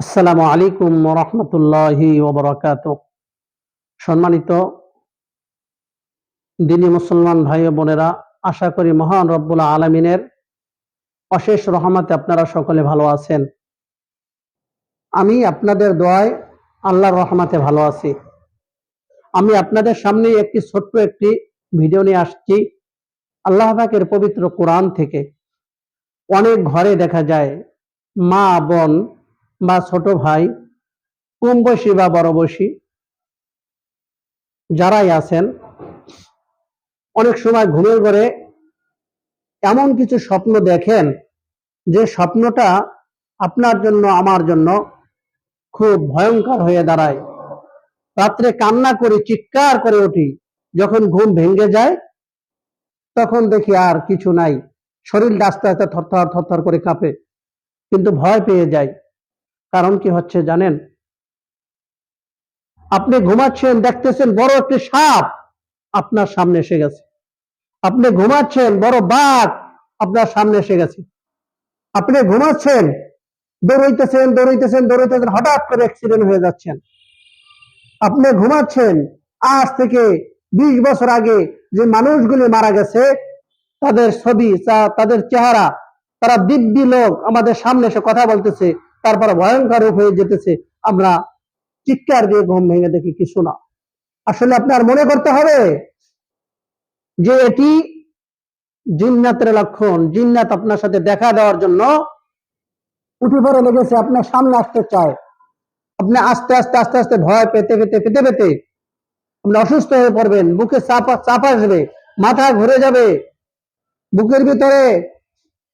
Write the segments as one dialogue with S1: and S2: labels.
S1: আসসালামু আলাইকুম রহমতুল্লাহি ওবরাকাত সম্মানিত দিনী মুসলমান ভাই বোনেরা, আশা করি মহান রব্বুল আলমিনের অশেষ রহমতে আপনারা সকলে ভালো আছেন। আমি আপনাদের দোয়ায় আল্লাহর রহমতে ভালো আছি। আমি আপনাদের সামনে একটি ছোট্ট একটি ভিডিও নিয়ে আসছি। আল্লাহ পাকের পবিত্র কোরআন থেকে। অনেক ঘরে দেখা যায় মা বোন বা ছোট ভাই, কম বয়সী বা বড় বয়সী, যারাই আছেন, অনেক সময় ঘুমের ঘরে এমন কিছু স্বপ্ন দেখেন, যে স্বপ্নটা আপনার জন্য, আমার জন্য খুব ভয়ঙ্কর হয়ে দাঁড়ায়। রাত্রে কান্না করে, চিৎকার করে উঠি, যখন ঘুম ভেঙে যায়, তখন দেখি আর কিছু নাই। শরীরটা আস্তে আস্তে থরথর থরথর করে কাঁপে, কিন্তু ভয় পেয়ে যায় কারণ কি হচ্ছে জানেন? আপনি ঘুমাচ্ছেন, দেখতেছেন বড় একটি সাপ আপনার সামনে এসে গেছে। আপনি ঘুমাচ্ছেন, বড় বাঘ আপনার সামনে এসে গেছে। আপনি ঘুমাচ্ছেন, দৌড়াইতেছেন দৌড়াইতেছেন দৌড়াইতেছেন, হঠাৎ করে অ্যাক্সিডেন্ট হয়ে যাচ্ছেন। আপনি ঘুমাচ্ছেন, আজ থেকে বিশ বছর আগে যে মানুষগুলি মারা গেছে, তাদের ছবি তাদের চেহারা, তারা দিব্যি লোক আমাদের সামনে এসে কথা বলতেছে। তারপর ভয়ঙ্কর রূপ হয়ে যেতেছে। আমরা চিৎকার দিয়ে ঘুম ভেঙে দেখি কিছু না। আসলে আপনার মনে করতে হবে যে এটি জিন্নাতের লক্ষণ। জিন্নাত আপনার সাথে দেখা দেওয়ার জন্য উঠে পড়ে লেগেছে, আপনার সামনে আসতে চায়। আপনি আস্তে আস্তে আস্তে আস্তে ভয় পেতে পেতে পেতে পেতে আপনি অসুস্থ হয়ে পড়বেন। বুকে চাপ চাপ আসবে, মাথা ঘুরে যাবে। বুকের ভিতরে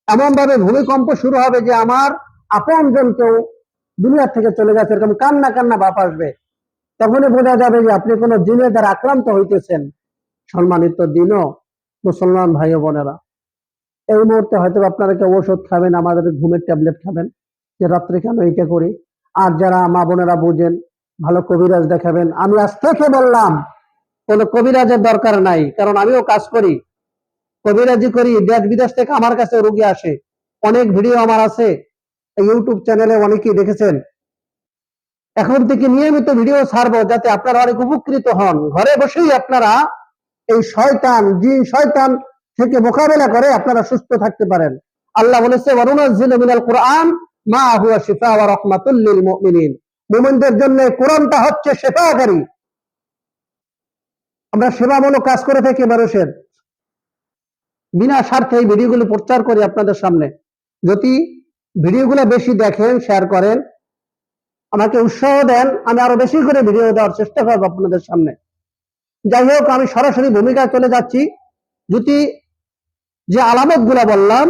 S1: এমন ভাবে ভূমিকম্প শুরু হবে যে আমার আপন জন কেউ দুনিয়ার থেকে চলে গেছে এরকম কান্না কান্না বাপ আসবে। তখনই বোঝা যাবে যে আপনি কোনো জিনের দ্বারা আক্রান্ত হইতেছেন। সম্মানিত দিনও মুসলমান ভাই বোনেরা। এই মুহূর্তে হয়তো আপনারা কেউ ওষুধ খাবেন, আমাদের ঘুমের ট্যাবলেট খাবেন, যে রাত্রে কেন এইটা করি? আর যারা মা বোনেরা বুঝেন, ভালো কবিরাজ দেখাবেন, আমি আজ থেকে বললাম, কোনো কবিরাজের দরকার নাই, কারণ আমিও কাজ করি। কবিরাজি করি দেশ বিদেশ থেকে আমার কাছে রোগী আসে। অনেক ভিডিও আমার আছে ইউটিউব চ্যানেলে অনেকেই দেখেছেন। এখন থেকে নিয়মিত ভিডিও ছাড়বো যাতে আপনারা অনেক উপকৃত হন। ঘরে বসেই আপনারা এই শয়তান, জিন, শয়তান থেকে মোকাবেলা করে আপনারা সুস্থ থাকতে পারেন। আল্লাহ বলেছে মিনাল কোরআন মা হুয়া শিফা ওয়া রাহমাতুল মুমিনিন। মুমিনদের জন্য কোরআনটা হচ্ছে শেফাকারী। আমরা সেবামূলক কাজ করে থাকি মানুষের। বিনা স্বার্থে এই ভিডিওগুলো প্রচার করি আপনাদের সামনে। যদি ভিডিওগুলো বেশি দেখেন শেয়ার করেন, আমাকে উৎসাহ দেন, আমি আরও বেশি করে ভিডিও দেওয়ার চেষ্টা করব আপনাদের সামনে। যাই হোক, আমি সরাসরি ভূমিকায় চলে যাচ্ছি। যদি যে আলামতগুলা বললাম,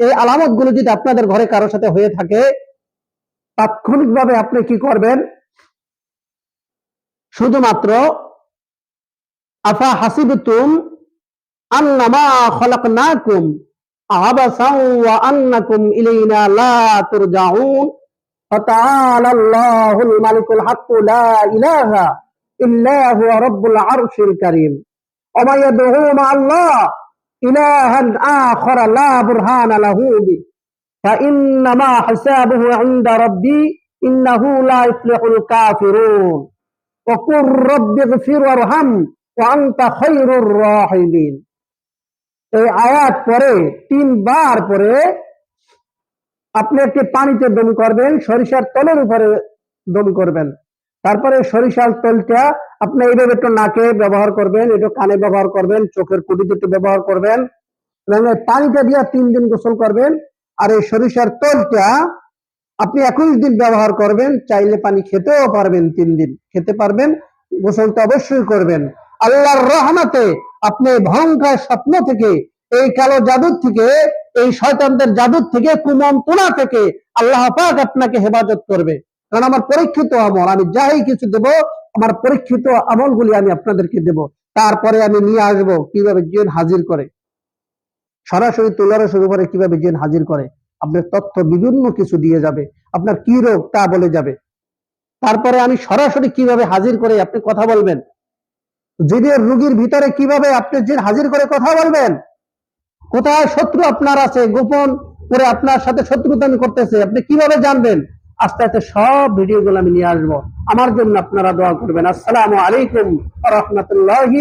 S1: এই আলামতগুলো যদি আপনাদের ঘরে কারোর সাথে হয়ে থাকে, তাৎক্ষণিকভাবে আপনি কি করবেন? শুধুমাত্র, আফা হাসিবতুম আন্নামা খলাকনাকুম عبسا وأنكم إلينا لا ترجعون فتعالى الله الملك الحق لا إله إلا هو رب العرش الكريم. ومن يدعو مع الله إلها آخر لا برهان له به. فإنما حسابه عند ربي إنه لا يفلح الكافرون. وقل رب اغفر وارحم وأنت خير الراحمين. এই আয়াত পরে, তিনবার পরে আপনি একটি পানিতে দম করবেন, সরিষার তলের উপরে দম করবেন। তারপরে সরিষার তেলটা আপনি এইভাবে একটু নাকে ব্যবহার করবেন, একটু কানে ব্যবহার করবেন, চোখের কুটিতে একটু ব্যবহার করবেন। পানিটা দিয়ে তিন দিন গোসল করবেন। আর এই সরিষার তেলটা আপনি একুশ দিন ব্যবহার করবেন, চাইলে পানি খেতেও পারবেন তিন দিন। খেতে পারবেন গোসল তো অবশ্যই করবেন। আল্লাহর রহমতে আপনি ভয়ঙ্কর স্বপ্ন থেকে, এই কালো জাদুর থেকে, এই শয়তানদের জাদুর থেকে, কুমন্ত্রণা থেকে আল্লাহ পাক আপনাকে হেফাজত করবে। কারণ আমার পরীক্ষিত আমল, আমি যাই কিছু দেব, আমার পরীক্ষিত আমলগুলি আমি আপনাদেরকে দেব। তারপরে আমি নিয়ে আসব কীভাবে জিন হাজির করে। সরাসরি তোলারে শুরু করে কীভাবে জিন হাজির করে। আপনার তথ্য বিভিন্ন কিছু দিয়ে যাবে। আপনার কি রোগ তা বলে যাবে। তারপরে আমি সরাসরি কীভাবে হাজির করে আপনি কথা বলবেন। জিনের রুগীর ভিতরে কীভাবে আপনি জিন হাজির করে কথা বলবেন? কোথায় শত্রু আপনার আছে? গোপন করে আপনার সাথে শত্রুতামি করতেছে। আপনি কীভাবে জানবেন? আস্তে আস্তে সব ভিডিও গুলো আমি নিয়ে আসব। আমার জন্য আপনারা দোয়া করবেন। আসসালামু আলাইকুম রহমতুল্লাহি